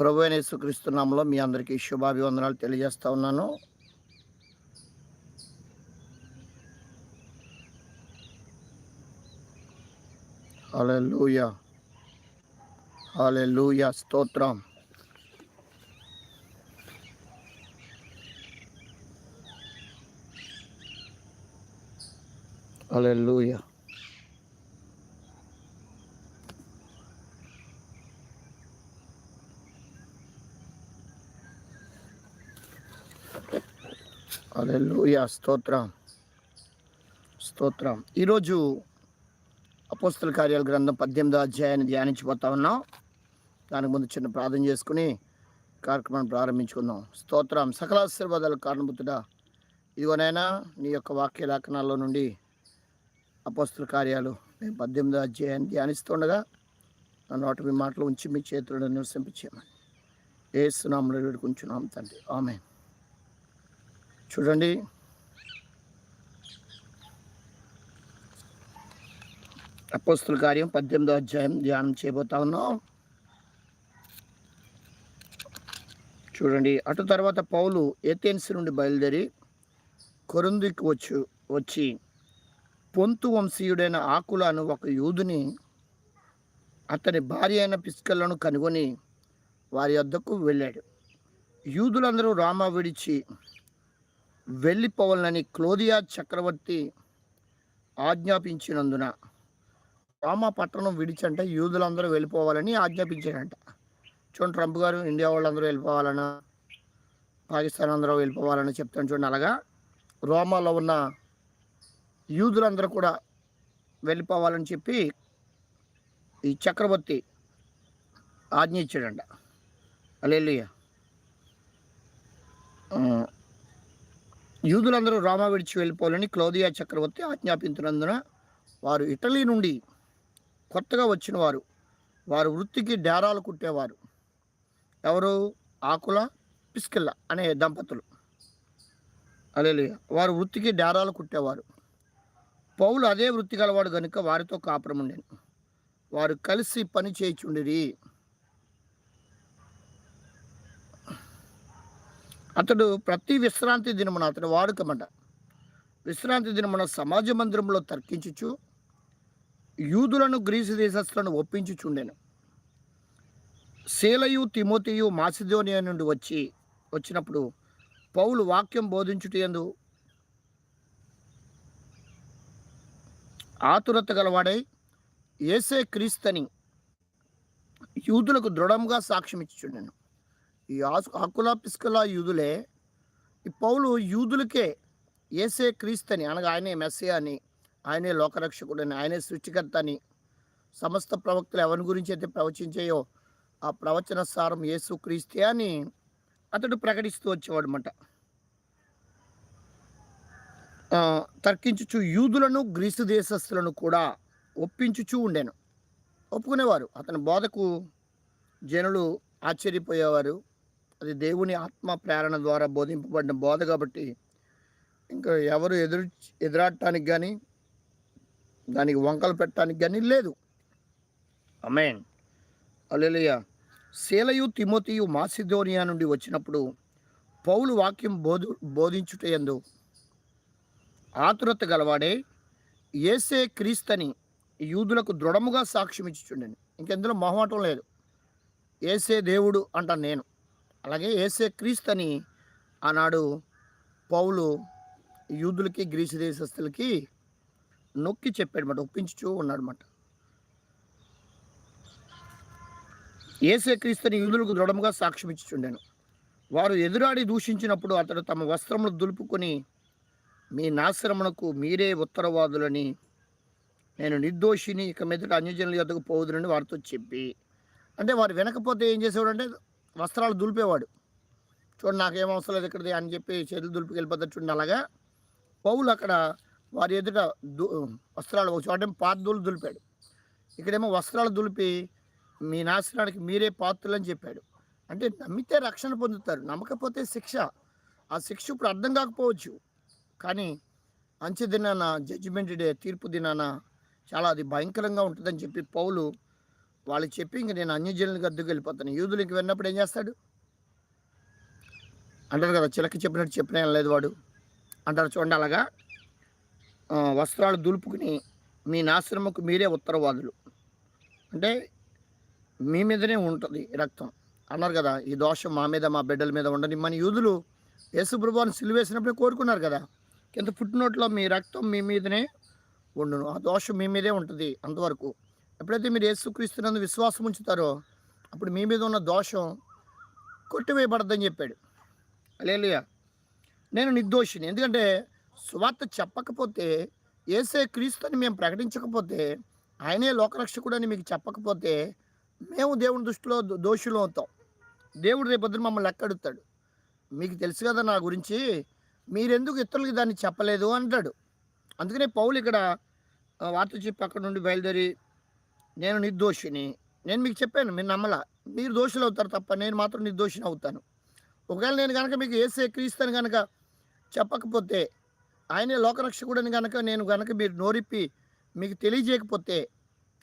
ప్రభు అయిన యేసుక్రీస్తునామంలో మీ అందరికీ శుభాభివందనాలు తెలియజేస్తా ఉన్నాను. హల్లెలూయా. హల్లెలూయా. స్తోత్రం. హల్లెలూయా. హల్లెలూయా స్తోత్రం స్తోత్రం ఈరోజు అపోస్తల కార్యాల గ్రంథం పద్దెనిమిదో అధ్యాయాన్ని ధ్యానించిపోతా ఉన్నాం. దానికి ముందు చిన్న ప్రార్థన చేసుకుని కార్యక్రమాన్ని ప్రారంభించుకుందాం. స్తోత్రం. సకల ఆశీర్వాదాలు కారణభూతుడా ఇదిగోనైనా నీ యొక్క వాక్య లేఖనాల్లో నుండి అపోస్తుల కార్యాలు మేము పద్దెనిమిదో అధ్యాయాన్ని ధ్యానిస్తుండగా నా నోటి మీ మాటలు ఉంచి మీ చేతులను నివసింపచేయమని. ఏ సునాములు వేడుకుంటున్నాం తండ్రి. ఆమె చూడండి. అపోస్తుల కార్యం పద్దెనిమిదో అధ్యాయం ధ్యానం చేయబోతా ఉన్నాం. చూడండి అటు తర్వాత పౌలు ఏథెన్స్ నుండి బయలుదేరి కొరందుకి వచ్చు వచ్చి పొంతు వంశీయుడైన ఆకులను ఒక యూదుని అతని భార్య అయిన పిస్కలను కనుగొని వారి వద్దకు వెళ్ళాడు. యూదులందరూ రామ విడిచి వెళ్ళిపోవాలని క్లోదియా చక్రవర్తి ఆజ్ఞాపించినందున రామ పట్టణం విడిచంట యూదులందరూ వెళ్ళిపోవాలని ఆజ్ఞాపించాడంట చూడండి ట్రంప్ గారు ఇండియా వాళ్ళందరూ వెళ్ళిపోవాలన్నా పాకిస్తాన్ అందరూ వెళ్ళిపోవాలని చెప్తాను చూడండి అలాగా. రోమాలో ఉన్న యూదులందరూ కూడా వెళ్ళిపోవాలని చెప్పి ఈ చక్రవర్తి ఆజ్ఞ ఇచ్చాడంట. అలెలుయ్య యూదులందరూ రోమా విడిచి వెళ్ళిపోవాలని క్లోదియా చక్రవర్తి ఆజ్ఞాపించినందున వారు ఇటలీ నుండి కొత్తగా వచ్చిన వారు వారు వృత్తికి డేరాలు కుట్టేవారు. ఎవరు? ఆకుల పిస్కిల్ల అనే దంపతులు. అలే వారు వృత్తికి డేరాలు కుట్టేవారు. పౌలు అదే వృత్తి గలవాడు కనుక వారితో కాపురం ఉండేది వారు కలిసి పని చేయిచుండిరి. అతడు ప్రతి విశ్రాంతి దినమున అతడు వాడుకమంట. విశ్రాంతి దినమున సమాజ మందిరంలో తర్కించుచు యూదులను గ్రీసు దేశస్థులను ఒప్పించుచుండెను. శీలయు తిమోతియు మాసిదోనియా నుండి వచ్చి వచ్చినప్పుడు పౌలు వాక్యం బోధించుటందు ఆతురత గలవాడై ఏసే క్రీస్తని యూదులకు దృఢంగా సాక్ష్యం ఇచ్చుచుండెను ఈ ఆసు హక్కుల పిస్కుల యూదులే ఈ పౌలు యూదులకే ఏసే క్రీస్తని అనగా ఆయనే మెస్సే అని ఆయనే లోకరక్షకుడని ఆయనే సృష్టికర్త అని సమస్త ప్రవక్తలు ఎవరి గురించి అయితే ప్రవచించాయో ఆ ప్రవచన సారం యేసు క్రీస్తే అని అతడు ప్రకటిస్తూ వచ్చేవాడు అనమాట తర్కించుచు యూదులను గ్రీసు దేశస్థులను కూడా ఒప్పించుచూ ఉండేను. ఒప్పుకునేవారు. అతని బోధకు జనులు ఆశ్చర్యపోయేవారు. అది దేవుని ఆత్మ ప్రేరణ ద్వారా బోధింపబడిన బోధ కాబట్టి ఇంకా ఎవరు ఎదురు ఎదురాడటానికి కానీ దానికి వంకలు పెట్టడానికి కానీ లేదు. అమేన్ అలెలుయ శీలయు తిమోతియు మాసిదోనియా నుండి వచ్చినప్పుడు పౌలు వాక్యం బోధు బోధించుటయందు ఆతురత గలవాడే ఏసే క్రీస్తని యూదులకు దృఢముగా సాక్ష్యం ఇచ్చుచుండెను ఇంకెందులో మొహమాటం లేదు. ఏసే దేవుడు అంటాను నేను. అలాగే ఏసే క్రీస్తని ఆనాడు పౌలు యూదులకి గ్రీసు దేశస్తులకి నొక్కి చెప్పాడనమాట ఒప్పించుచూ ఉన్నాడనమాట ఏసే క్రీస్తుని యూదులకు దృఢముగా సాక్ష్యం ఇచ్చుచుండాను వారు ఎదురాడి దూషించినప్పుడు అతడు తమ వస్త్రములు దులుపుకొని మీ నాశ్రమణకు మీరే ఉత్తరవాదులని నేను నిర్దోషిని ఇక మీదట అన్యజనుల యొద్దకు పోదునని వారితో చెప్పి. అంటే వారు వినకపోతే ఏం చేసేవాడు అంటే వస్త్రాలు దులిపేవాడు. చూడండి నాకేం అవసరం లేదు ఇక్కడది అని చెప్పి చేతులు దులిపికి వెళ్ళిపోతాడు చూడండి అలాగా. పౌలు అక్కడ వారి ఎదుట దు వస్త్రాలు ఒక చోట పాత్రలు దులిపాడు. ఇక్కడేమో వస్త్రాలు దులిపి మీ నాశనానికి మీరే పాత్రలని చెప్పాడు. అంటే నమ్మితే రక్షణ పొందుతారు నమ్మకపోతే శిక్ష. ఆ శిక్ష ఇప్పుడు అర్థం కాకపోవచ్చు. కానీ అంచె దినాన జడ్జిమెంట్ డే తీర్పు దినాన చాలా అది భయంకరంగా ఉంటుందని చెప్పి పౌలు వాళ్ళు చెప్పి ఇంక నేను అన్యజనులకు అద్దుకు వెళ్ళిపోతాను. యూదులకి వెళ్ళినప్పుడు ఏం చేస్తాడు? అంటారు కదా చిలక చెప్పినట్టు చెప్పిన లేదు వాడు. అంటారు చూడండి అలాగా వస్త్రాలు దులుపుకుని మీ నాశ్రమకు మీరే ఉత్తరవాదులు. అంటే మీ మీదనే ఉంటుంది రక్తం. అన్నారు కదా ఈ దోషం మా మీద మా బిడ్డల మీద ఉండని మన యూదులు యేసుప్రభుని సిలువేసినప్పుడే కోరుకున్నారు కదా. కింద పుట్టినోట్లో మీ రక్తం మీ మీదనే ఉండును. ఆ దోషం మీ మీదే ఉంటుంది అంతవరకు. ఎప్పుడైతే మీరు యేసుక్రీస్తునందు విశ్వాసం ఉంచుతారో అప్పుడు మీ మీద ఉన్న దోషం కొట్టివేయబడద్దని చెప్పాడు. అలేలుయా నేను నిర్దోషిని. ఎందుకంటే సువార్త చెప్పకపోతే ఏసే క్రీస్తుని మేము ప్రకటించకపోతే ఆయనే లోకరక్షకుడని మీకు చెప్పకపోతే మేము దేవుని దృష్టిలో దో- దోషులు అవుతాం. దేవుడు రేపొద్దున మమ్మల్ని లెక్కడుతాడు. మీకు తెలుసు కదా నా గురించి మీరెందుకు ఇతరులకి దాన్ని చెప్పలేదు అంటాడు. అందుకనే పౌలు ఇక్కడ వార్త చెప్పి అక్కడ నుండి బయలుదేరి నేను నిర్దోషిని. నేను మీకు చెప్పాను మీరు నమ్మలా. మీరు దోషులు అవుతారు తప్ప నేను మాత్రం నిర్దోషిని అవుతాను. ఒకవేళ నేను కనుక మీకు ఏసే క్రీస్తుని కనుక చెప్పకపోతే ఆయనే లోకరక్షకుడని కనుక నేను కనుక మీరు నోరిప్పి మీకు తెలియజేయకపోతే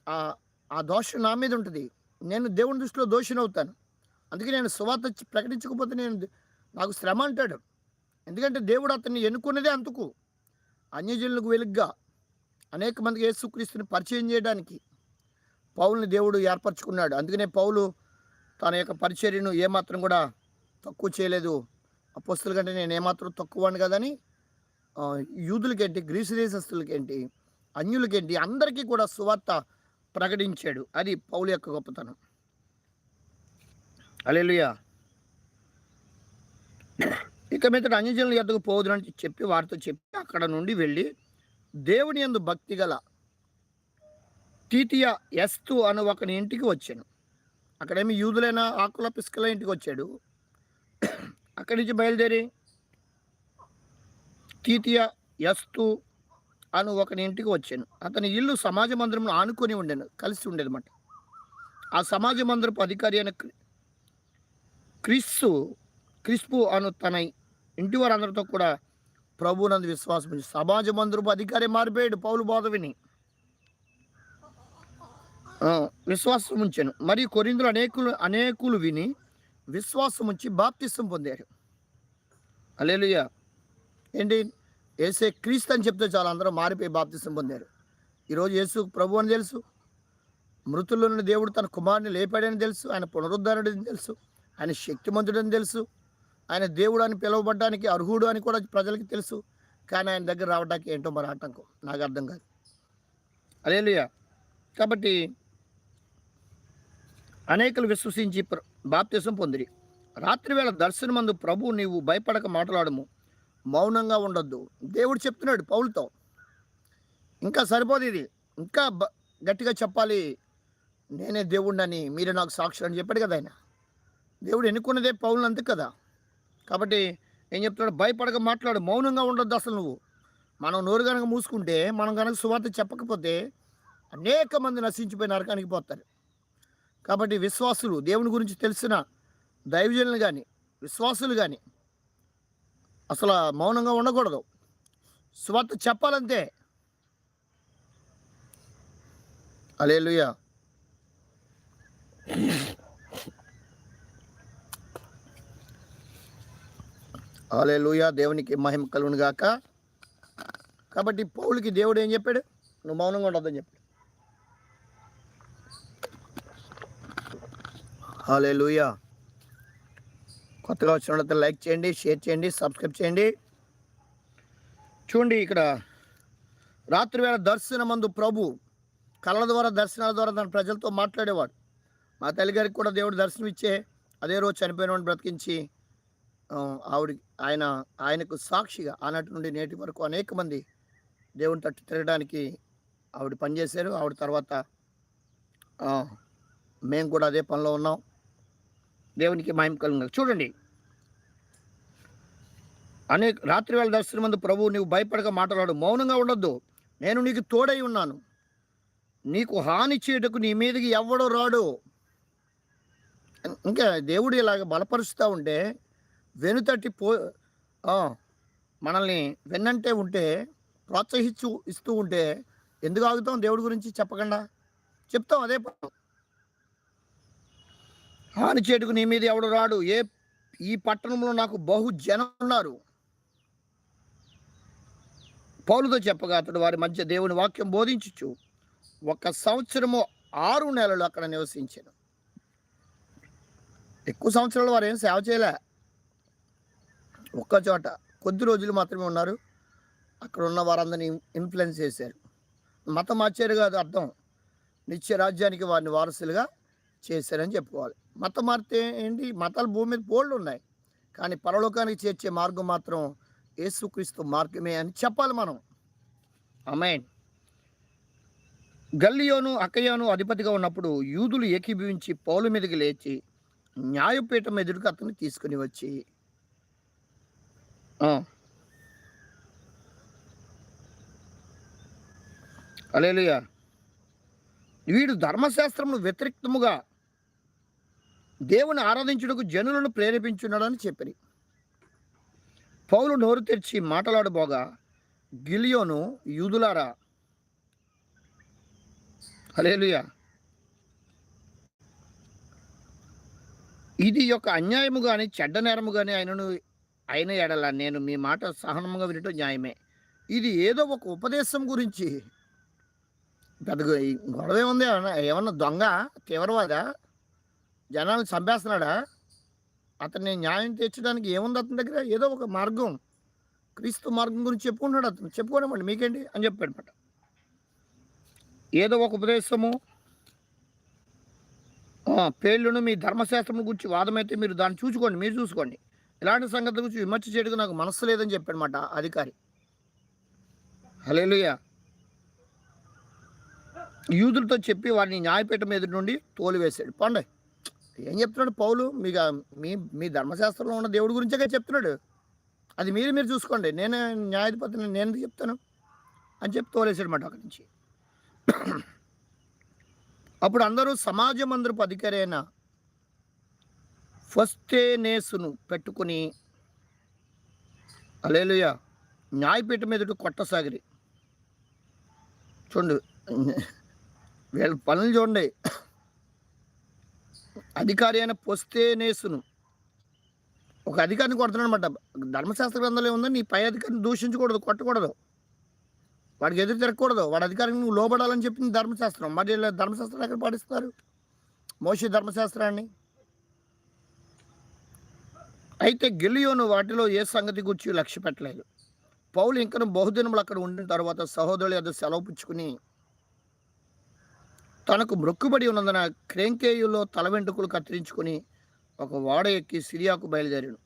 ఆ ఆ దోషం నా మీద ఉంటుంది. నేను దేవుని దృష్టిలో దోషిని అవుతాను. అందుకే నేను సువార్త ప్రకటించకపోతే నేను నాకు శ్రమ అంటాడు. ఎందుకంటే దేవుడు అతన్ని ఎన్నుకున్నదే అందుకు. అన్యజనులకు వెలుగ్గా అనేక మందికి యేసుక్రీస్తుని పరిచయం చేయడానికి పౌల్ని దేవుడు ఏర్పరచుకున్నాడు. అందుకనే పౌలు తన యొక్క పరిచర్యను ఏమాత్రం కూడా తక్కువ చేయలేదు. అపోస్తుల కంటే నేను ఏమాత్రం తక్కువని కదని యూదులకేంటి గ్రీసు దేశస్తులకేంటి అన్యులకేంటి అందరికీ కూడా సువార్త ప్రకటించాడు. అది పౌలు యొక్క గొప్పతనం. అలెలుయా ఇక మీద అన్యజనుల ఎద్దకు పోదునని చెప్పి వారితో చెప్పి అక్కడ నుండి వెళ్ళి దేవుని యందు భక్తి గల తీతియ ఎస్తు అను ఒకని ఇంటికి వచ్చాను. అక్కడేమి యూదులైన ఆకుల పిస్కల ఇంటికి వచ్చాడు. అక్కడి నుంచి బయలుదేరి తీతియ ఎస్తు అను ఒకని ఇంటికి వచ్చాను. అతని ఇల్లు సమాజ మందిరంలో ఆనుకొని ఉండేను కలిసి ఉండేదన్నమాట. ఆ సమాజ మందిరపు అధికారి అయిన క్రిస్సు క్రిస్పు అను తన ఇంటి వారందరితో కూడా ప్రభునందు విశ్వాసం సమాజ మందిరపు అధికారి మారిపోయాడు పౌలు బోధ విని విశ్వాసం ఉంచాను మరి కొరిందులు అనేకులు అనేకులు విని విశ్వాసం ఉంచి బాప్తిసం పొందారు. అలేలుయ్య ఏంటి? ఏసే క్రీస్తు అని చెప్తే చాలా అందరూ మారిపోయి బాప్తిసం పొందారు. ఈరోజు యేసు ప్రభు అని తెలుసు. మృతుల్లో నుండి దేవుడు తన కుమారుని లేపాడని తెలుసు. ఆయన పునరుద్ధరణని తెలుసు. ఆయన శక్తిమంతుడని తెలుసు. ఆయన దేవుడు అని పిలువబడ్డానికి అర్హుడు అని కూడా ప్రజలకి తెలుసు. కానీ ఆయన దగ్గర రావడానికి ఏంటో మరి ఆటంకం. నాకు అర్థం కాదు. అలేలుయ్య కాబట్టి అనేకులు విశ్వసించి ప్ర- బాప్తిసం పొందిరి. రాత్రివేళ దర్శనమందు ప్రభు నీవు భయపడక మాట్లాడము. మౌనంగా ఉండొద్దు. దేవుడు చెప్తున్నాడు పౌలతో. ఇంకా సరిపోదు ఇది. ఇంకా బ- గట్టిగా చెప్పాలి. నేనే దేవుడినని మీరే నాకు సాక్షి అని చెప్పాడు కదా ఆయన. దేవుడు ఎన్నుకున్నదే పౌలను అందుకు కదా. కాబట్టి ఏం చెప్తున్నాడు? భయపడక మాట్లాడు. మౌనంగా ఉండొద్దు అసలు నువ్వు. మనం నోరు కనుక మూసుకుంటే మనం కనుక సువార్త చెప్పకపోతే అనేక మంది నశించిపోయి నరకానికి పోతారు. కాబట్టి విశ్వాసులు దేవుని గురించి తెలిసిన దైవజనులు కానీ విశ్వాసులు కానీ అసలు మౌనంగా ఉండకూడదు. స్వత చెప్పాలంతే అలేలుయా అలేలుయా దేవునికి మహిమ కలుగునుగాక కాబట్టి పౌలకి దేవుడు ఏం చెప్పాడు? నువ్వు మౌనంగా ఉండొద్దని హాలే లూయా కొత్తగా వచ్చిన లైక్ చేయండి షేర్ చేయండి సబ్స్క్రైబ్ చేయండి. చూడండి ఇక్కడ రాత్రివేళ దర్శనమందు ప్రభు కళ్ళ ద్వారా దర్శనాల ద్వారా తన ప్రజలతో మాట్లాడేవాడు. మా తల్లిగారికి కూడా దేవుడు దర్శనం ఇచ్చే అదే రోజు చనిపోయిన వాడిని బ్రతికించి ఆవిడ ఆయన ఆయనకు సాక్షిగా ఆనాటి నుండి నేటి వరకు అనేక మంది దేవుని తట్టు తిరగడానికి ఆవిడ పనిచేశారు. ఆవిడ తర్వాత మేము కూడా అదే పనిలో ఉన్నాం. దేవునికి మాయం కలుగు చూడండి. అనేక రాత్రివేళ దర్శనం మందు ప్రభు నీవు భయపడక మాట్లాడు మౌనంగా ఉండొద్దు. నేను నీకు తోడై ఉన్నాను. నీకు హాని చేయటకు నీ మీదకి ఎవడో రాడు. ఇంకా దేవుడు ఇలాగ బలపరుస్తూ ఉంటే వెనుతట్టి పో మనల్ని వెన్నంటే ఉంటే ప్రోత్సహిస్తూ ఇస్తూ ఉంటే ఎందుకు ఆగుతాం దేవుడి గురించి చెప్పకుండా? చెప్తాం అదే హాని చేటుకు నీ మీద ఎవడు రాడు? ఏ ఈ పట్టణంలో నాకు బహు జనం ఉన్నారు. పౌలుతో చెప్పగా అతడు వారి మధ్య దేవుని వాక్యం బోధించుచు ఒక సంవత్సరము ఆరు నెలలు అక్కడ నివసించాను. ఎక్కువ సంవత్సరాలు వారు ఏం సేవ చేయలే. ఒక్కచోట కొద్ది రోజులు మాత్రమే ఉన్నారు. అక్కడ ఉన్న వారందరినీ ఇన్ఫ్లుయెన్స్ చేశారు. మతం మార్చారు కాదు అర్థం. నిత్య రాజ్యానికి వారిని వారసులుగా చేశారని చెప్పుకోవాలి. మతం మారితే ఏంటి? మతాలు భూమి మీద పోళ్ళు ఉన్నాయి కానీ పరలోకానికి చేర్చే మార్గం మాత్రం యేసుక్రీస్తు మార్గమే అని చెప్పాలి మనం. అమెన్ గల్లియోను అక్కయోను అధిపతిగా ఉన్నప్పుడు యూదులు ఏకీభవించి పౌలు మీదకి లేచి న్యాయపీఠం ఎదురుకు అతన్ని తీసుకుని వచ్చి ఆ. వీడు ధర్మశాస్త్రమును వ్యతిరిక్తముగా దేవుని ఆరాధించుటకు జనులను ప్రేరేపించున్నాడని చెప్పిరి. పౌలు నోరు తెరిచి మాట్లాడబోగా గిలియోను యూదులారా అలేలుయా ఇది యొక్క అన్యాయము కానీ చెడ్డ నేరము కానీ ఆయనను అయిన ఎడల నేను మీ మాట సహనముగా వినటం న్యాయమే. ఇది ఏదో ఒక ఉపదేశం గురించి. పెద్ద గొడవ ఏముంది? ఏమన్నా దొంగ తీవ్రవాద? జనాలను చంపేస్తున్నాడా? అతన్ని న్యాయం తీర్చడానికి ఏముంది అతని దగ్గర? ఏదో ఒక మార్గం. క్రీస్తు మార్గం గురించి చెప్పుకుంటున్నాడు అతను. చెప్పుకోనివ్వండి మీకేంటి అని చెప్పాడు అనమాట ఏదో ఒక ఉపదేశము. పేళ్ళును పేర్లను మీ ధర్మశాస్త్రం గురించి వాదమైతే మీరు దాన్ని చూసుకోండి మీరు చూసుకోండి. ఇలాంటి సంగతి గురించి విమర్శ చేయడానికి నాకు మనసు లేదని చెప్పాడనమాట అధికారి. హలేలుయా యూదులతో చెప్పి వారిని న్యాయపీఠం ఎదురు నుండి తోలివేశాడు. పండే. ఏం చెప్తున్నాడు పౌలు? మీకు మీ మీ ధర్మశాస్త్రంలో ఉన్న దేవుడి గురించే చెప్తున్నాడు. అది మీరు మీరు చూసుకోండి. నేనే న్యాయాధిపతిని నేను ఎందుకు చెప్తాను? అని చెప్పి తోలేసాడు మాట అక్కడి నుంచి. అప్పుడు అందరూ సమాజ మందిరపు అధికారి అయిన ఫస్టేనేసును పెట్టుకుని అలేలుయ న్యాయపీఠం ఎదుట కొట్టసాగిరి. చూడండి వీళ్ళ పనులు చూడండి. అధికారి అయిన పొస్తేనేసును. ఒక అధికారిని కొడుతున్నాడు అనమాట ధర్మశాస్త్ర గ్రంథంలో ఏముందో నీ పై అధికారిని దూషించకూడదు కొట్టకూడదు. వాడికి ఎదురు తిరగకూడదు. వాడి అధికారికి నువ్వు లోబడాలని చెప్పింది ధర్మశాస్త్రం. మరి ధర్మశాస్త్రం ఎక్కడ పాటిస్తారు? మోషి ధర్మశాస్త్రాన్ని. అయితే గిలియోను వాటిలో ఏ సంగతి గురించి లక్ష్య పెట్టలేదు. పౌలు ఇంకను బహుదినములు అక్కడ ఉండిన తర్వాత సహోదరులు అది సెలవు పుచ్చుకుని తనకు మొక్కుబడి ఉన్నందున క్రేంకేయులో తల వెంట్రుకలు కత్తిరించుకుని ఒక వాడ ఎక్కి సిరియాకు బయలుదేరాడు.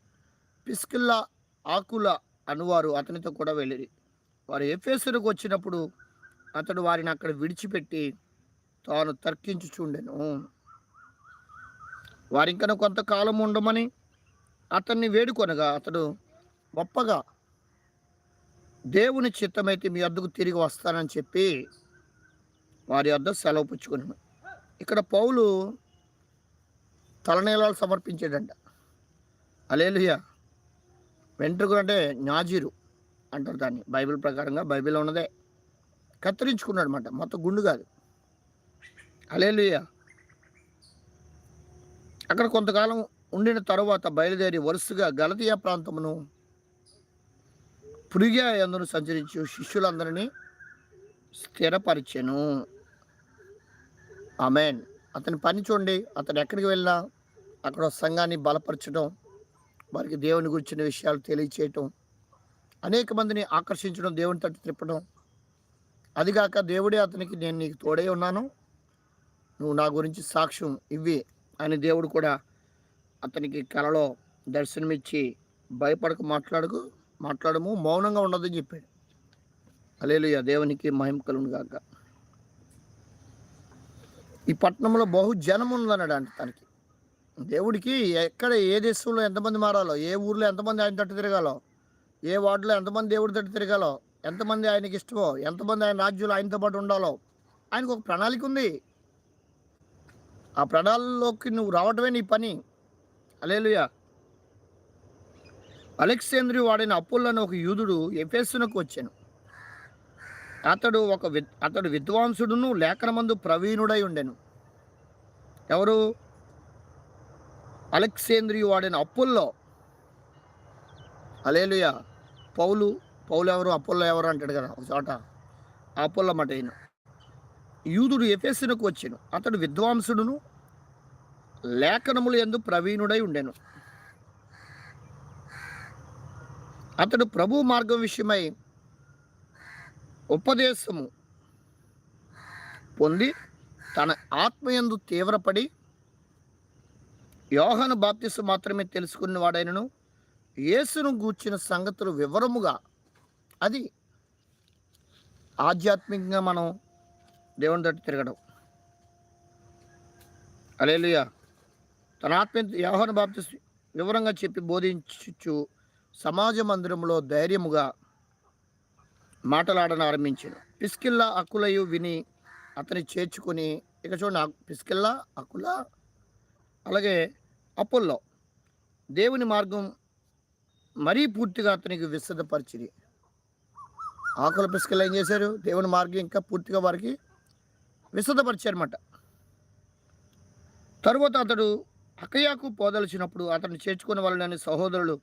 పిస్కిల్లా ఆకుల అనువారు అతనితో కూడా వెళ్ళిరి. వారు ఎఫేసులకు వచ్చినప్పుడు అతడు వారిని అక్కడ విడిచిపెట్టి తాను తర్కించుచుండెను. వారింకను కొంతకాలం ఉండమని అతన్ని వేడుకొనగా అతడు గొప్పగా దేవుని చిత్తమైతే మీ అద్దకు తిరిగి వస్తానని చెప్పి వారి వద్ద సెలవు పుచ్చుకున్నాను ఇక్కడ పౌలు తలనీలాలు సమర్పించాడంట. అలేలుయ వెంట్రుకలు అంటే నాజీరు అంటారు దాన్ని. బైబిల్ ప్రకారంగా బైబిల్ ఉన్నదే. కత్తిరించుకున్నాడు అనమాట మొత్తం గుండు కాదు. అలేలుయ అక్కడ కొంతకాలం ఉండిన తర్వాత బయలుదేరి వరుసగా గలతీయ ప్రాంతమును పురిగా ఎందును సంచరించు శిష్యులందరినీ స్థిరపరిచెను. ఆమెన్. అతని పని చూడండి అతను ఎక్కడికి వెళ్ళినా అక్కడ సంఘాన్ని బలపరచడం వారికి దేవుని గురించిన విషయాలు తెలియచేయటం అనేక మందిని ఆకర్షించడం దేవుని తట్టు తిప్పడం. అదిగాక దేవుడే అతనికి నేను నీకు తోడై ఉన్నాను. నువ్వు నా గురించి సాక్ష్యం ఇవ్వి అని దేవుడు కూడా అతనికి కలలో దర్శనమిచ్చి భయపడక మాట్లాడకు మాట్లాడము మౌనంగా ఉండదని చెప్పాడు. అలేలుయ దేవునికి మహిమ కలుగును ఈ పట్టణంలో బహు జనం ఉందన్నాడు అంటే తనకి. దేవుడికి ఎక్కడ ఏ దేశంలో ఎంతమంది మారాలో ఏ ఊర్లో ఎంతమంది ఆయన తట్టు తిరగాలో ఏ వార్డులో ఎంతమంది దేవుడి తట్టు తిరగాలో ఎంతమంది ఆయనకి ఇష్టమో ఎంతమంది ఆయన రాజ్యంలో ఆయనతో పాటు ఉండాలో ఆయనకు ఒక ప్రణాళిక ఉంది. ఆ ప్రణాళికలోకి నువ్వు రావటమే నీ పని. అలేలుయా అలెక్సేంద్రి వాడిన అప్పుల్లోని ఒక యూదుడు ఎఫెస్సునకు వచ్చాను. అతడు ఒక విద్ అతడు విద్వాంసుడును లేఖనమందు ప్రవీణుడై ఉండెను. ఎవరు? అలెక్సేంద్రియు వాడిన అప్పుల్లో అలేలుయ పౌలు పౌలు ఎవరు? అప్పుల్లో ఎవరు అంటాడు కదా ఒక చోట. ఆ అప్పుల్లో మాట అయిన యూదుడు ఎఫెస్సునకు వచ్చాను. అతడు విద్వాంసుడును లేఖనములు ఎందు ప్రవీణుడై ఉండెను. అతడు ప్రభు మార్గం విషయమై ఉపదేశము పొంది తన ఆత్మయందు తీవ్రపడి యోహను బాప్తిసు మాత్రమే తెలుసుకున్న వాడైనను యేసును గూర్చిన సంగతులు వివరముగా అది ఆధ్యాత్మికంగా మనం దేవుని తట్టు తిరగడం. అలేలుయా తన ఆత్మ యోహన బాప్తిసు వివరంగా చెప్పి బోధించు సమాజ మందిరంలో ధైర్యముగా మాటలాడన ఆరంభించాను పిస్కిల్లా అక్కులయు విని అతని చేర్చుకొని ఇక చూడండి పిస్కిల్లా అకుల అలాగే అప్పుల్లో దేవుని మార్గం మరీ పూర్తిగా అతనికి విశదపరిచింది ఆకుల పిస్కిల్లా ఏం చేశారు? దేవుని మార్గం ఇంకా పూర్తిగా వారికి విశదపరిచారన్నమాట తరువాత అతడు అకయాకు పోదలిచినప్పుడు అతన్ని చేర్చుకున్న వాళ్ళని సహోదరులు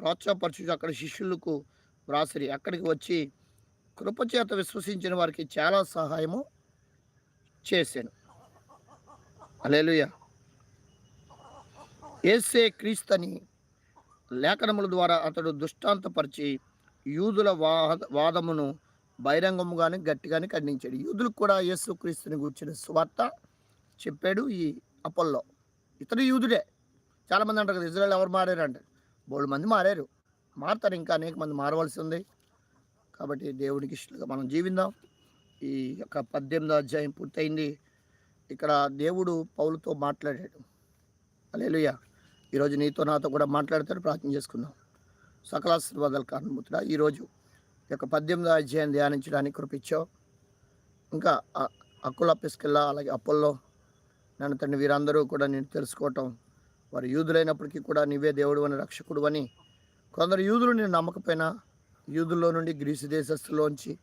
ప్రోత్సాహపరచు అక్కడ శిష్యులకు వ్రాసిరి. అక్కడికి వచ్చి కృపచేత విశ్వసించిన వారికి చాలా సహాయము చేశాను. అలేలుయ ఏసే క్రీస్తని లేఖనముల ద్వారా అతడు దృష్టాంతపరిచి యూదుల వాద వాదమును బహిరంగముగానే గట్టిగానే ఖండించాడు. యూదులకు కూడా యేసు క్రీస్తుని కూర్చిన స్వార్త చెప్పాడు ఈ అపోల్లో. ఇతడు యూదుడే. చాలామంది అంటారు కదా ఇజ్రాయల్ ఎవరు మారారు అంటారు బోళ్ళు మంది మారారు. మారుతారు ఇంకా అనేక మంది మారవలసి ఉంది. కాబట్టి దేవునికి ఇష్టంగా మనం జీవిందాం. ఈ యొక్క పద్దెనిమిదో అధ్యాయం పూర్తయింది. ఇక్కడ దేవుడు పౌలతో మాట్లాడాడు. అలేలుయ ఈరోజు నీతో నాతో కూడా మాట్లాడతాడు. ప్రార్థన చేసుకుందాం. సకల ఆశీర్వాదాలు ఈరోజు ఈ యొక్క పద్దెనిమిదో అధ్యాయం ధ్యానించడానికి కృపించావు. ఇంకా అ- అక్కుల అలాగే అప్పుల్లో నన్ను తండ్రి వీరందరూ కూడా నేను తెలుసుకోవటం వారు యూదులైనప్పటికీ కూడా నీవే దేవుడు అని రక్షకుడు అని కొందరు యూదులు నేను నమ్మకపోయినా యూదుల్లో నుండి గ్రీసు దేశస్తులోంచి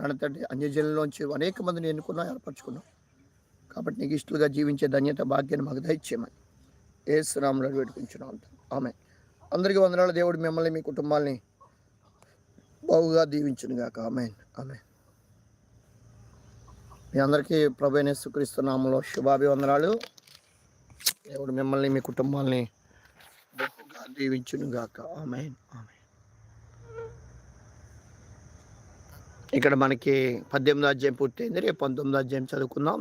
నన్ను అన్యజనుల్లోంచి అనేక మందిని ఎన్నుకున్నా ఏర్పరచుకున్నాం. కాబట్టి నీకు ఇష్టలుగా జీవించే ధన్యత భాగ్యాన్ని మాకు దయచేయమని ఏ శ్రాములు వేడుకుంటున్నాం ఆమె అందరికీ వందనాలు. దేవుడు మిమ్మల్ని మీ కుటుంబాల్ని బాగుగా దీవించును గాక ఆమె ఆమె మీ అందరికీ ప్రభు సుక్రీస్తు శుభాభివందనాలు. దేవుడు మిమ్మల్ని మీ కుటుంబాల్ని బహుగా దీవించును గాక ఆమె ఆమె ఇక్కడ మనకి పద్దెనిమిది అధ్యాయం పూర్తయింది. రేపు పంతొమ్మిది అధ్యాయం చదువుకుందాం.